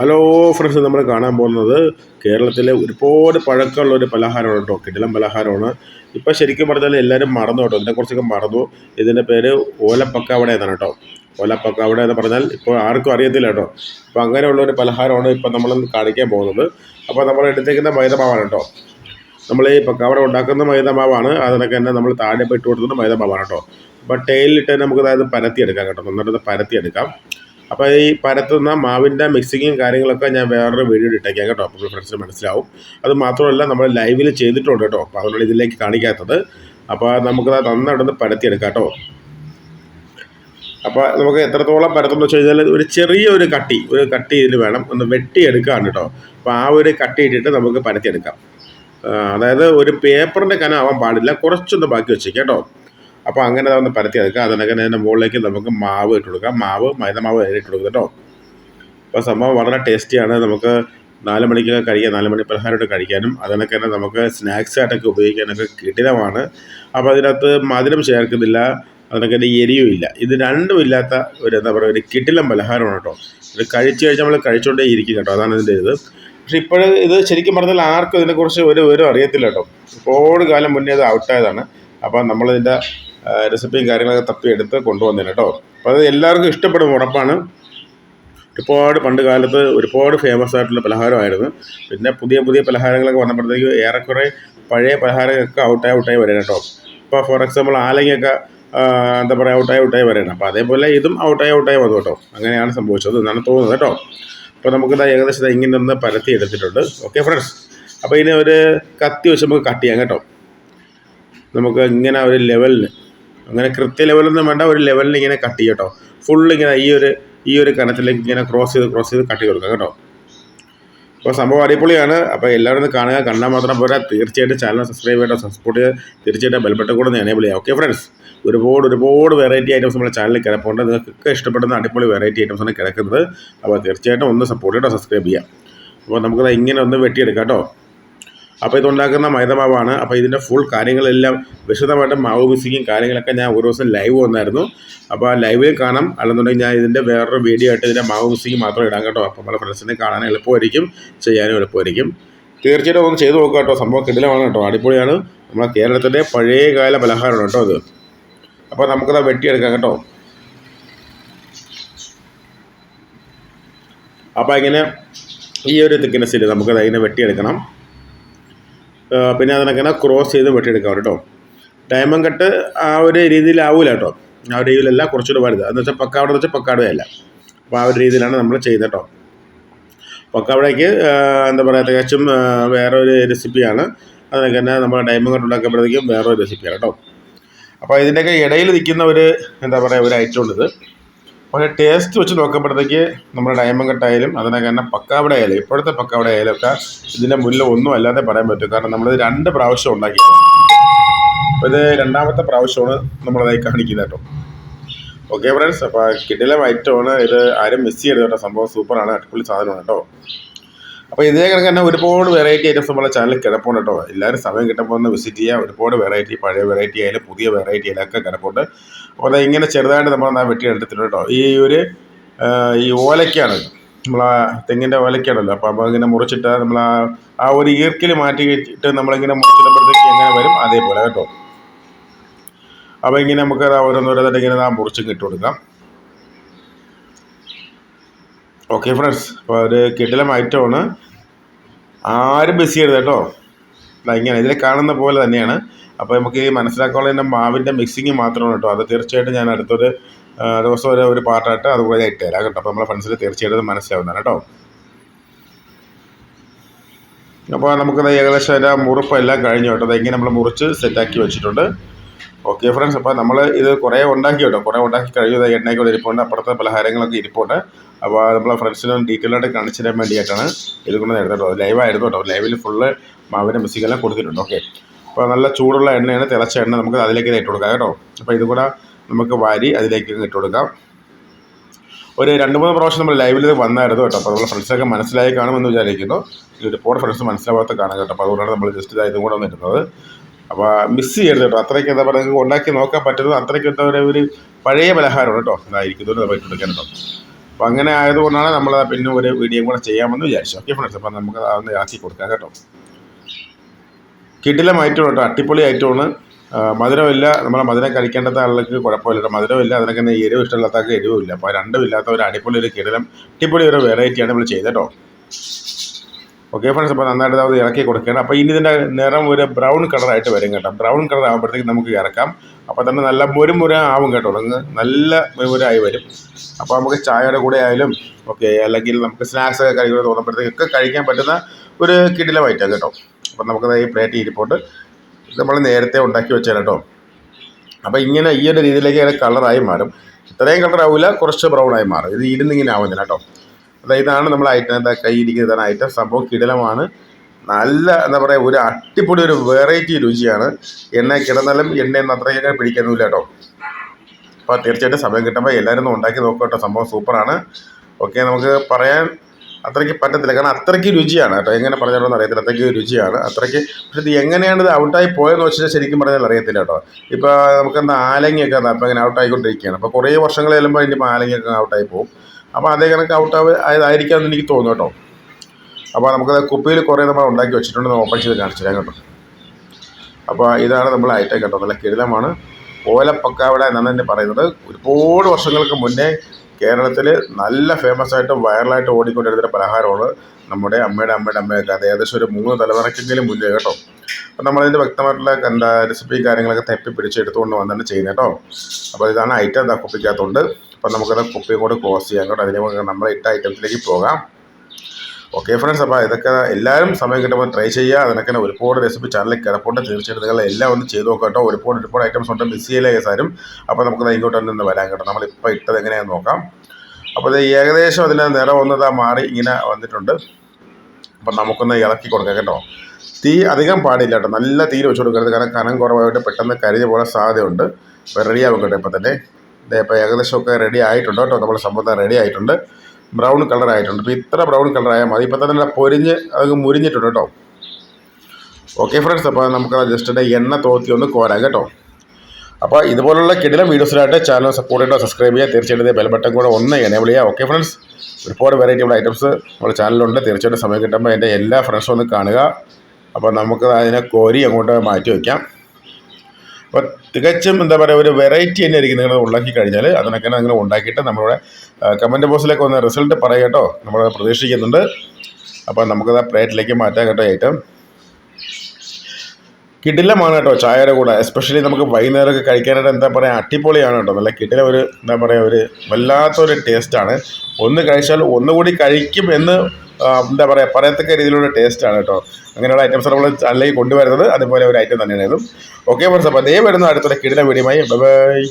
Hello friends നമ്മൾ കാണാൻ പോകുന്നത് കേരളത്തിലെ ഒരുപാട് പഴക്കമുള്ള ഒരു പലഹാരമാണ് കേട്ടോ. കിടിലം പലഹാരമാണ്. ഇപ്പം ശരിക്കും പറഞ്ഞാൽ എല്ലാവരും മറന്നു കേട്ടോ. ഇതിനെക്കുറിച്ചൊക്കെ മറന്നു. ഇതിന്റെ പേര് ഓലപ്പക്കാവട എന്നാണ് കേട്ടോ. ഓലപ്പക്കാവട എന്ന് പറഞ്ഞാൽ ഇപ്പോൾ ആർക്കും അറിയത്തില്ല കേട്ടോ. അപ്പോൾ അങ്ങനെയുള്ള ഒരു പലഹാരമാണ് ഇപ്പം നമ്മൾ കാണിക്കാൻ പോകുന്നത്. അപ്പോൾ നമ്മൾ എടുത്തേക്കുന്ന മൈദമാവാണ് കേട്ടോ. നമ്മൾ ഈ പക്കാവട ഉണ്ടാക്കുന്ന മൈദമാവാണ്. അതിനൊക്കെ തന്നെ നമ്മൾ താഴെ ഇട്ട് കൊടുക്കുന്ന മൈദമാവാണ് കേട്ടോ. അപ്പോൾ ടേലിലിട്ട് നമുക്ക് അതായത് പരത്തിയെടുക്കാം കേട്ടോ. നന്നായിട്ട് പരത്തിയെടുക്കാം. അപ്പോൾ ഈ പരത്തുന്ന മാവിന്റെ മിക്സിങ്ങും കാര്യങ്ങളൊക്കെ ഞാൻ വേറൊരു വീഡിയോ ഇട്ടേക്കാം കേട്ടോ. അപ്പോൾ ഫ്രണ്ട്സിന് മനസ്സിലാവും. അത് മാത്രമല്ല നമ്മൾ ലൈവിൽ ചെയ്തിട്ടുണ്ട് കേട്ടോ. അപ്പോൾ അതുകൊണ്ട് ഇതിലേക്ക് കാണിക്കാത്തത്. അപ്പോൾ നമുക്കത് നന്നായിട്ടൊന്ന് പരത്തിയെടുക്കാം കേട്ടോ. അപ്പോൾ നമുക്ക് എത്രത്തോളം പരത്തുന്ന വെച്ച് കഴിഞ്ഞാൽ ഒരു ചെറിയ ഒരു കട്ടി ഒരു കട്ടി ഇതിൽ വേണം. ഒന്ന് വെട്ടിയെടുക്കാണ് കേട്ടോ. അപ്പോൾ ആ ഒരു കട്ടി ഇട്ടിട്ട് നമുക്ക് പരത്തിയെടുക്കാം. അതായത് ഒരു പേപ്പറിന്റെ കനം ആവാൻ പാടില്ല. കുറച്ചൊന്ന് ബാക്കി വെച്ചേക്കാം കേട്ടോ. അപ്പോൾ അങ്ങനെ ഒന്ന് പരത്തിയെടുക്കാം അതിനൊക്കെ അതിന്റെ മുകളിലേക്ക് നമുക്ക് മാവ് ഇട്ട് കൊടുക്കാം. മാവ് മൈദ മാവ് ഇട്ട് കൊടുക്കുക കേട്ടോ. അപ്പോൾ സംഭവം വളരെ ടേസ്റ്റിയാണ് നമുക്ക് നാല് മണിക്കൊക്കെ കഴിക്കാം. നാല് മണി പലഹാരമായിട്ട് കഴിക്കാനും അതിനൊക്കെ തന്നെ നമുക്ക് സ്നാക്സ് ആയിട്ടൊക്കെ ഉപയോഗിക്കാനൊക്കെ കിടിലമാണ്. അപ്പോൾ അതിനകത്ത് മധുരം ചേർക്കുന്നില്ല. അതിനൊക്കെ തന്നെ എരിയും ഇല്ല. ഇത് രണ്ടും ഇല്ലാത്ത ഒരു എന്താ പറയുക ഒരു കിടിലം പലഹാരമാണ് കേട്ടോ. ഇത് കഴിച്ചു കഴിഞ്ഞാൽ നമ്മൾ കഴിച്ചുകൊണ്ടേ ഇരിക്കും കേട്ടോ. അതാണ് ഇതിന്റെ ഇത്. പക്ഷെ ഇപ്പോൾ ഇത് ശരിക്കും പറഞ്ഞാൽ ആർക്കും ഇതിനെക്കുറിച്ച് ഒരു വിവരം അറിയത്തില്ല കേട്ടോ. ഒരുപാട് കാലം മുന്നേ ഇത് ഔട്ടായതാണ്. അപ്പോൾ നമ്മളിതിന്റെ റെസിപ്പിയും കാര്യങ്ങളൊക്കെ തപ്പിയെടുത്ത് കൊണ്ടുവന്നില്ല കേട്ടോ. അപ്പോൾ അത് എല്ലാവർക്കും ഇഷ്ടപ്പെടും ഉറപ്പാണ്. ഒരുപാട് പണ്ട് കാലത്ത് ഒരുപാട് ഫേമസ് ആയിട്ടുള്ള പലഹാരമായിരുന്നു. പിന്നെ പുതിയ പുതിയ പലഹാരങ്ങളൊക്കെ വന്നപ്പോഴത്തേക്ക് ഏറെക്കുറെ പഴയ പലഹാരങ്ങളൊക്കെ ഔട്ടായി ഔട്ടായി വരണം കേട്ടോ. ഇപ്പോൾ ഫോർ എക്സാമ്പിൾ ആലങ്ങയൊക്കെ എന്താ പറയുക ഔട്ടായി ഔട്ടായി വരണം അപ്പോൾ അതേപോലെ ഇതും ഔട്ടായി ഔട്ടായി വന്നു കേട്ടോ. അങ്ങനെയാണ് സംഭവിച്ചത് എന്നാണ് തോന്നുന്നത് കേട്ടോ. അപ്പോൾ നമുക്കിത് ഏകദേശം ഇങ്ങനെ ഒന്ന് പരത്തി എടുത്തിട്ടുണ്ട്. ഓക്കെ ഫ്രണ്ട്സ് അപ്പോൾ ഇതിനെ ഒരു കത്തി വെച്ച് നമുക്ക് കട്ട് ചെയ്യാം കേട്ടോ. നമുക്ക് ഇങ്ങനെ ഒരു ലെവലിൽ അങ്ങനെ കൃത്യ ലെവലൊന്നും വേണ്ട ഒരു ലെവലിൽ ഇങ്ങനെ കട്ട് ചെയ്യാം കേട്ടോ ഫുൾ ഇങ്ങനെ ഈ ഒരു ഈ ഒരു കനത്തിലേക്ക് ഇങ്ങനെ ക്രോസ് ചെയ്ത് ക്രോസ് ചെയ്ത് കട്ട് ചെയ്ത് കൊടുക്കാം കേട്ടോ. അപ്പോൾ സംഭവം അടിപൊളിയാണ്. അപ്പോൾ എല്ലാവരും കാണുക കണ്ടാൽ മാത്രം പോരാ. തീർച്ചയായിട്ടും ചാനൽ സബ്സ്ക്രൈബ് ചെയ്യട്ടോ സപ്പോർട്ട് ചെയ്ത് തീർച്ചയായിട്ടും ബെൽബട്ടൺ കൂടെ എനേബിൾ ചെയ്യാം ഓക്കെ ഫ്രണ്ട്സ് ഒരുപാട് ഒരുപാട് വെറൈറ്റി ഐറ്റംസ് നമ്മുടെ ചാനലിൽ കിടപ്പുണ്ട്. നിങ്ങൾക്ക് ഇഷ്ടപ്പെടുന്ന അടിപൊളി വെറൈറ്റി ഐറ്റംസ് ആണ് കിടക്കുന്നത്. അപ്പോൾ തീർച്ചയായിട്ടും ഒന്ന് സപ്പോർട്ട് ചെയ്യട്ടോ സബ്സ്ക്രൈബ് ചെയ്യാം അപ്പോൾ നമുക്കത് ഇങ്ങനെ ഒന്ന് വെട്ടിയെടുക്കാം കേട്ടോ അപ്പോൾ ഇതുണ്ടാക്കുന്ന മൈദമാവാണ് അപ്പോൾ ഇതിന്റെ ഫുൾ കാര്യങ്ങളെല്ലാം വിശദമായിട്ട് മാവ് മിസ്സിങ്ങും കാര്യങ്ങളൊക്കെ ഞാൻ ഒരു ദിവസം ലൈവ് വന്നായിരുന്നു. അപ്പോൾ ആ ലൈവിൽ കാണാം. അല്ലെന്നുണ്ടെങ്കിൽ ഞാൻ ഇതിന്റെ വേറൊരു വീഡിയോ ആയിട്ട് ഇതിന്റെ മാവ് മിസ്സിങ് മാത്രം ഇടാം കേട്ടോ. അപ്പോൾ നമ്മുടെ ഫ്രണ്ട്സിനെ കാണാൻ എളുപ്പമായിരിക്കും ചെയ്യാനും എളുപ്പമായിരിക്കും. തീർച്ചയായിട്ടും ഒന്ന് ചെയ്ത് നോക്കുക കേട്ടോ. സംഭവം കിടിലമാണ് കേട്ടോ. അടിപൊളിയാണ്. നമ്മളെ കേരളത്തിന്റെ പഴയകാല പലഹാരമാണ് കേട്ടോ അത് അപ്പോൾ നമുക്കത് വെട്ടിയെടുക്കാം കേട്ടോ. അപ്പോൾ ഇങ്ങനെ ഈ ഒരു തിക്നെസ്സിൽ നമുക്കത് അതിനെ വെട്ടിയെടുക്കണം. പിന്നെ അതിനൊക്കെ ക്രോസ് ചെയ്ത് വെട്ടിയെടുക്കാം കേട്ടോ. ഡയമണ്ട് കട്ട് ആ ഒരു രീതിയിലാവൂല കേട്ടോ. ആ ഒരു രീതിയിലല്ല കുറച്ചുകൂടെ വലുത്. എന്ന് വെച്ചാൽ പക്കാവിടെ വെച്ചാൽ പക്കാടുകയല്ല അപ്പോൾ ആ ഒരു രീതിയിലാണ് നമ്മൾ ചെയ്യുന്നത് കേട്ടോ. പക്കാവിടേക്ക് എന്താ പറയുക തികച്ചും വേറൊരു റെസിപ്പിയാണ് അതിനൊക്കെ തന്നെ നമ്മൾ ഡയമണ്ട് കട്ട് ഉണ്ടാക്കുമ്പോഴത്തേക്കും വേറൊരു റെസിപ്പിയാണ് കേട്ടോ. അപ്പോൾ ഇതിന്റെയൊക്കെ ഇടയിൽ നിൽക്കുന്ന ഒരു എന്താ പറയുക ഒരു ഐറ്റം ഉണ്ട് പക്ഷേ ടേസ്റ്റ് വെച്ച് നോക്കുമ്പോഴത്തേക്ക് നമ്മുടെ ഡയമണ്ട് കട്ടായാലും അതിനൊക്കെ തന്നെ പക്കാവട ആയാലും ഇപ്പോഴത്തെ പക്കാവട ആയാലും ഒക്കെ ഇതിന്റെ മുന്നിൽ ഒന്നും അല്ലാതെ പറയാൻ പറ്റും. കാരണം നമ്മളിത് രണ്ട് പ്രാവശ്യം ഉണ്ടാക്കിയത് ഇത് രണ്ടാമത്തെ പ്രാവശ്യമാണ് നമ്മളതായി കാണിക്കുന്നത് കേട്ടോ. ഓക്കെ ഫ്രണ്ട്സ് അപ്പോൾ കിടിലം ഐറ്റമാണ് ഇത് ആരും മിസ് ചെയ്യരുത് കേട്ടോ. സംഭവം സൂപ്പറാണ് അടിപൊളി സാധനമാണ് കേട്ടോ. അപ്പോൾ ഇതേ കണക്ക് തന്നെ ഒരുപാട് വെറൈറ്റി ഐറ്റംസ് നമ്മളെ ചാനലിൽ കിടപ്പുണ്ട് കേട്ടോ എല്ലാവരും സമയം കിട്ടുമ്പോൾ ഒന്ന് വിസിറ്റ് ചെയ്യുക ഒരുപാട് വെറൈറ്റി പഴയ വെറൈറ്റി ആയാലും പുതിയ വെറൈറ്റി ആയാലും ഒക്കെ കിടപ്പുണ്ട്. അപ്പോൾ അത് ഇങ്ങനെ ചെറുതായിട്ട് നമ്മൾ ആ വെട്ടി എടുത്തിട്ടുണ്ട് കേട്ടോ ഈ ഒരു ഈ ഓലയ്ക്കാണ് നമ്മൾ ആ തെങ്ങിന്റെ ഓലയ്ക്കാണല്ലോ അപ്പോൾ അപ്പോൾ ഇങ്ങനെ മുറിച്ചിട്ട് നമ്മൾ ആ ആ ഒരു ഈർക്കിൽ മാറ്റിയിട്ട് നമ്മളിങ്ങനെ മുറിച്ചിടുമ്പോഴത്തേക്ക് എങ്ങനെ വരും? അതേപോലെ കേട്ടോ അപ്പോൾ ഇങ്ങനെ നമുക്ക് അത് ഓരോന്നോരോന്നായിട്ട് ഇങ്ങനെ ആ മുറിച്ചും ഇട്ട് കൊടുക്കാം. ഓക്കെ ഫ്രണ്ട്സ് അപ്പോൾ ഒരു കിടിലം ഐറ്റമാണ്. ആരും ബിസി ചെയ്യരുത് കേട്ടോ. ഇങ്ങനെ ഇതിൽ കാണുന്ന പോലെ തന്നെയാണ്. അപ്പോൾ നമുക്ക് ഈ മനസ്സിലാക്കാനുള്ള മാവിന്റെ മിക്സിങ് മാത്രമാണ് കേട്ടോ. അത് തീർച്ചയായിട്ടും ഞാൻ അടുത്തൊരു ദിവസം ഒരു ഒരു പാട്ടായിട്ട് അതുപോലെ ഇട്ടുതരാം കേട്ടോ. അപ്പോൾ നമ്മളെ ഫ്രണ്ട്സിന് തീർച്ചയായിട്ടും അത് മനസ്സിലാവുന്നതാണ് കേട്ടോ. അപ്പോൾ നമുക്കത് ഏകദേശം അതിന്റെ മുറിപ്പ് എല്ലാം കഴിഞ്ഞു കേട്ടോ. അതെങ്ങനെ നമ്മൾ മുറിച്ച് സെറ്റാക്കി വെച്ചിട്ടുണ്ട്. ഓക്കെ ഫ്രണ്ട്സ് അപ്പോൾ നമ്മൾ ഇത് കുറേ ഉണ്ടാക്കി കേട്ടോ. കുറേ ഉണ്ടാക്കി കഴിയുന്ന എണ്ണയ്ക്കൂടെ ഇരിപ്പുണ്ട്. അപ്പുറത്തെ പലഹാരങ്ങളൊക്കെ ഇരിപ്പുണ്ട്. അപ്പോൾ നമ്മളെ ഫ്രണ്ട്സിനും ഡീറ്റെയിൽ കാണിച്ചു തരാൻ വേണ്ടിയിട്ടാണ് ഇത് കൊണ്ട് എടുത്തോ ലൈവായിരുന്നു കേട്ടോ. ലൈവിൽ ഫുള്ള് മാവിന്റെ മിസ്സിക്കെല്ലാം കൊടുത്തിട്ടുണ്ട്. ഓക്കെ അപ്പോൾ നല്ല ചൂടുള്ള എണ്ണയാണ്. തിളച്ച എണ്ണ നമുക്ക് അതിലേക്ക് ഇട്ട് കൊടുക്കാം കേട്ടോ. അപ്പോൾ ഇത് കൂടെ നമുക്ക് വാരി അതിലേക്ക് ഇട്ട് കൊടുക്കാം. ഒരു രണ്ട് മൂന്ന് പ്രാവശ്യം നമ്മൾ ലൈവിൽ ഇത് വന്നായിരുന്നു കേട്ടോ. അപ്പോൾ നമ്മളെ ഫ്രണ്ട്സൊക്കെ മനസ്സിലായി കാണുമെന്ന് വിചാരിക്കുന്നു. ഈ ഫ്രണ്ട്സ് മനസ്സിലാവാത്ത കാണാം കേട്ടോ. അപ്പോൾ അതുകൊണ്ടാണ് നമ്മൾ ജസ്റ്റ് ഇതായതും ഇതും കൂടെ വന്നിരുന്നത് അപ്പോൾ മിസ് ചെയ്യരുത് കേട്ടോ. അത്രയ്ക്ക് എന്താ പറയുക ഉണ്ടാക്കി നോക്കാൻ പറ്റുന്നത് അത്രയ്ക്ക് എന്താ പറയുക ഒരു പഴയ പലഹാരമാണ് കേട്ടോ. ഇതായിരിക്കുന്നത് നമ്മൾ ഇട്ട് കൊടുക്കാൻ കേട്ടോ അപ്പോൾ അങ്ങനെ ആയതുകൊണ്ടാണ് നമ്മൾ പിന്നെ ഒരു വീഡിയോ കൂടെ ചെയ്യാമെന്ന് വിചാരിച്ചു. ഓക്കെ ഫ്രണ്ട്സ് അപ്പോൾ നമുക്ക് അതൊന്ന് ആക്കി കൊടുക്കാം കേട്ടോ. കിടിലം ഐറ്റം കേട്ടോ. അട്ടിപ്പൊളി ഐറ്റമാണ് മധുരമില്ല. നമ്മളെ മധുരം കഴിക്കേണ്ടത് ആളുകൾക്ക് കുഴപ്പമില്ല മധുരമില്ല. അതിനൊക്കെ തന്നെ എരിവ് ഇഷ്ടമില്ലാത്തവർക്ക് എരിവില്ല അപ്പോൾ രണ്ടും ഇല്ലാത്ത ഒരു അടിപൊളി ഒരു കിടിലം അടിപൊളി ഒരു വെറൈറ്റിയാണ് നമ്മൾ ചെയ്തത് കേട്ടോ. ഓക്കെ ഫ്രണ്ട്സ് അപ്പോൾ നന്നായിട്ട് അത് ഇറക്കി കൊടുക്കുകയാണ്. അപ്പോൾ ഇനി ഇതിന്റെ നിറം ഒരു ബ്രൗൺ കളറായിട്ട് വരും കേട്ടോ. ബ്രൗൺ കളർ ആകുമ്പോഴത്തേക്ക് നമുക്ക് ഇറക്കാം. അപ്പോൾ തന്നെ നല്ല മുരുമുര ആവും കേട്ടോ. അങ്ങ് നല്ല മുരുമുരായി വരും. അപ്പോൾ നമുക്ക് ചായയുടെ കൂടെ ആയാലും ഓക്കെ അല്ലെങ്കിൽ നമുക്ക് സ്നാക്സ് ഒക്കെ കഴിക്കാൻ തോന്നുമ്പോഴത്തേക്കൊക്കെ കഴിക്കാൻ പറ്റുന്ന ഒരു കിടിലം ഐറ്റം കേട്ടോ. അപ്പോൾ നമുക്കത് ഈ പ്ലേറ്റ് ഇരിപ്പോട്ട് നമ്മൾ നേരത്തെ ഉണ്ടാക്കി വെച്ചാൽ കേട്ടോ. അപ്പോൾ ഇങ്ങനെ ഈ ഒരു രീതിയിലേക്ക് കളറായി മാറും. ഇത്രയും കളറാവില്ല കുറച്ച് ബ്രൗൺ ആയി മാറും. ഇത് ഇരുന്നിങ്ങനെ ആവുന്നില്ല കേട്ടോ. അതായത് ഇതാണ് നമ്മൾ ഐറ്റം എന്താ കയ്യിരിക്കുന്ന ഇതാണ് ഐറ്റം. സംഭവം കിടലമാണ്. നല്ല എന്താ പറയുക ഒരു അടിപൊളി ഒരു വെറൈറ്റി രുചിയാണ്. എണ്ണ കിടന്നാലും എണ്ണയൊന്നും അത്രയൊക്കെ പിടിക്കുന്നില്ല കേട്ടോ. അപ്പോൾ തീർച്ചയായിട്ടും സമയം കിട്ടുമ്പോൾ എല്ലാവരും ഒന്ന് ഉണ്ടാക്കി നോക്കുക കേട്ടോ. സംഭവം സൂപ്പറാണ് ഓക്കെ നമുക്ക് പറയാൻ അത്രയ്ക്ക് പറ്റത്തില്ല. കാരണം അത്രയ്ക്ക് രുചിയാണ് കേട്ടോ. എങ്ങനെ പറഞ്ഞാലൊന്നും അറിയത്തില്ല. അത്രയ്ക്ക് രുചിയാണ്. അത്രയ്ക്ക് പക്ഷേ ഇത് എങ്ങനെയാണ് ഇത് ഔട്ടായി പോയെന്ന് വെച്ചാൽ ശരിക്കും പറഞ്ഞാൽ അറിയത്തില്ല കേട്ടോ. ഇപ്പോൾ നമുക്ക് എന്താ ആലങ്ങയൊക്കെ അപ്പോൾ ഇങ്ങനെ ഔട്ടായിക്കൊണ്ടിരിക്കുകയാണ് അപ്പോൾ കുറേ വർഷങ്ങൾ ചെല്ലുമ്പോൾ അതിന്റെ ആലങ്ങയൊക്കെ ഔട്ടായി പോകും. അപ്പോൾ അതേ കണക്ക് ഔട്ട് ആയതായിരിക്കാമെന്ന് എനിക്ക് തോന്നുന്നു കേട്ടോ. അപ്പോൾ നമുക്കത് കുപ്പിയിൽ കുറേ നമ്മൾ ഉണ്ടാക്കി വെച്ചിട്ടുണ്ട്. ഓപ്പൺ ചെയ്ത് കാണിച്ചു തരാം കേട്ടോ. അപ്പോൾ ഇതാണ് നമ്മൾ ഐറ്റം കേട്ടോ. നല്ല കിടിലമാണ്. ഓലപ്പക്കാവട എന്നാണ് തന്നെ പറയുന്നത്. ഒരുപാട് വർഷങ്ങൾക്ക് മുന്നേ കേരളത്തിൽ നല്ല ഫേമസ് ആയിട്ട് വൈറലായിട്ട് ഓടിക്കൊണ്ടിരുന്ന പലഹാരമാണ് നമ്മുടെ അമ്മയുടെ അമ്മയുടെ അമ്മയൊക്കെ. അത് ഏകദേശം ഒരു മൂന്ന് തലമുറയ്ക്കെങ്കിലും മുന്നേ കേട്ടോ. അപ്പം നമ്മളതിന്റെ വ്യക്തമായിട്ടുള്ള എന്താ റെസിപ്പി കാര്യങ്ങളൊക്കെ തപ്പി പിടിച്ച് എടുത്തുകൊണ്ട് വന്നിട്ട് ചെയ്യുന്നത് കേട്ടോ. അപ്പോൾ ഇതാണ് ഐറ്റം എന്താ കുപ്പിക്കകത്തുണ്ട്. അപ്പം നമുക്കത് കുപ്പിയും കൂടെ ക്ലോസ് ചെയ്യാം കേട്ടോ. അതിന് നമ്മൾ ഇട്ട ഐറ്റംസിലേക്ക് പോകാം. ഓക്കെ ഫ്രണ്ട്സ് അപ്പോൾ ഇതൊക്കെ എല്ലാവരും സമയം കിട്ടുമ്പോൾ ട്രൈ ചെയ്യുക. അതിനൊക്കെ ഒരുപാട് റെസിപ്പി ചാനലിൽ കിടപ്പുണ്ട്. തീർച്ചയായിട്ടും നിങ്ങൾ എല്ലാം ഒന്ന് ചെയ്ത് നോക്കാം കേട്ടോ. ഒരുപാട് ഒരുപാട് ഐറ്റംസ് ഉണ്ട്. മിസ് ചെയ്യില്ല സാരും അപ്പോൾ നമുക്ക് ഇങ്ങോട്ട് തന്നെ ഒന്ന് വരാൻ കേട്ടോ. നമ്മളിപ്പോൾ ഇട്ടത് എങ്ങനെയാണെന്ന് നോക്കാം. അപ്പോൾ ഇത് ഏകദേശം അതിന്റെ നിറം വന്നതാ മാറി ഇങ്ങനെ വന്നിട്ടുണ്ട്. അപ്പം നമുക്കൊന്ന് ഇളക്കി കൊടുക്കാം കേട്ടോ. തീ അധികം പാടില്ല കേട്ടോ. നല്ല തീയിൽ വെച്ച് കൊടുക്കരുത്. കാരണം കനം കുറവായിട്ട് പെട്ടെന്ന് കരിഞ്ഞു പോകാൻ സാധ്യതയുണ്ട്. അപ്പോൾ റെഡി ആവും കേട്ടോ ഇപ്പം തന്നെ. ഇപ്പോൾ ഏകദേശമൊക്കെ റെഡി ആയിട്ടുണ്ട് കേട്ടോ. നമ്മുടെ സംഭവം റെഡി ആയിട്ടുണ്ട്. ബ്രൗൺ കളർ ആയിട്ടുണ്ട്. ഇപ്പോൾ ഇത്ര ബ്രൗൺ കളർ ആയാൽ മതി. ഇപ്പോൾ തന്നെ പൊരിഞ്ഞ് അത് മുരിഞ്ഞിട്ടുണ്ട് കേട്ടോ. ഓക്കെ ഫ്രണ്ട്സ് അപ്പോൾ നമുക്ക് ജസ്റ്റ് എണ്ണ തോത്തി ഒന്ന് കോരാം കേട്ടോ. അപ്പോൾ ഇതുപോലുള്ള കിടിലം വീഡിയോസിലായിട്ട് ചാനൽ സപ്പോർട്ട് ചെയ്യുക സബ്സ്ക്രൈബ് ചെയ്യുക തീർച്ചയായിട്ടും ബെൽ ബട്ടൺ കൂടെ ഒന്ന് എനേബിൾ ചെയ്യുക ഓക്കെ ഫ്രണ്ട്സ് ഒരുപാട് വെറൈറ്റി ഉള്ള ഐറ്റംസ് നമ്മുടെ ചാനലിലുണ്ട് തീർച്ചയായിട്ടും സമയം കിട്ടുമ്പോൾ എന്റെ എല്ലാ ഫ്രണ്ട്സും ഒന്ന് കാണുക. അപ്പോൾ നമുക്ക് അതിനെ കോരി അങ്ങോട്ട് മാറ്റി വയ്ക്കാം അപ്പോൾ തികച്ചും എന്താ പറയുക ഒരു വെറൈറ്റി തന്നെ ആയിരിക്കും നിങ്ങൾ ഉണ്ടാക്കി കഴിഞ്ഞാൽ അതിനൊക്കെ നിങ്ങൾ ഉണ്ടാക്കിയിട്ട് നമ്മളുടെ കമന്റ് ബോക്സിലേക്ക് ഒന്ന് റിസൾട്ട് പറയാം കേട്ടോ. നമ്മൾ പ്രതീക്ഷിക്കുന്നുണ്ട്. അപ്പോൾ നമുക്കത് പ്ലേറ്റിലേക്ക് മാറ്റാം കേട്ടോ ഐറ്റം കിടിലമാണ് കേട്ടോ ചായയുടെ കൂടെ. എസ്പെഷ്യലി നമുക്ക് വൈകുന്നേരമൊക്കെ കഴിക്കാനായിട്ട് എന്താ പറയുക അടിപൊളിയാണ് കേട്ടോ. നല്ല കിടില ഒരു എന്താ പറയുക ഒരു വല്ലാത്തൊരു ടേസ്റ്റാണ് ഒന്ന് കഴിച്ചാൽ ഒന്നുകൂടി കഴിക്കും എന്ന് എന്താ പറയുക പറയത്തക്ക രീതിയിലുള്ള ടേസ്റ്റാണ് കേട്ടോ. അങ്ങനെയുള്ള ഐറ്റംസ് നമ്മൾ ചാനലിലേക്ക് കൊണ്ടുവരുന്നത്. അതുപോലെ ഒരു ഐറ്റം തന്നെയാണ് ഓക്കെ ഫ്രണ്ട്സ് അപ്പോൾ അതേ വരുന്ന അടുത്തൊരു കിടില വീഡിയോമായി ബൈ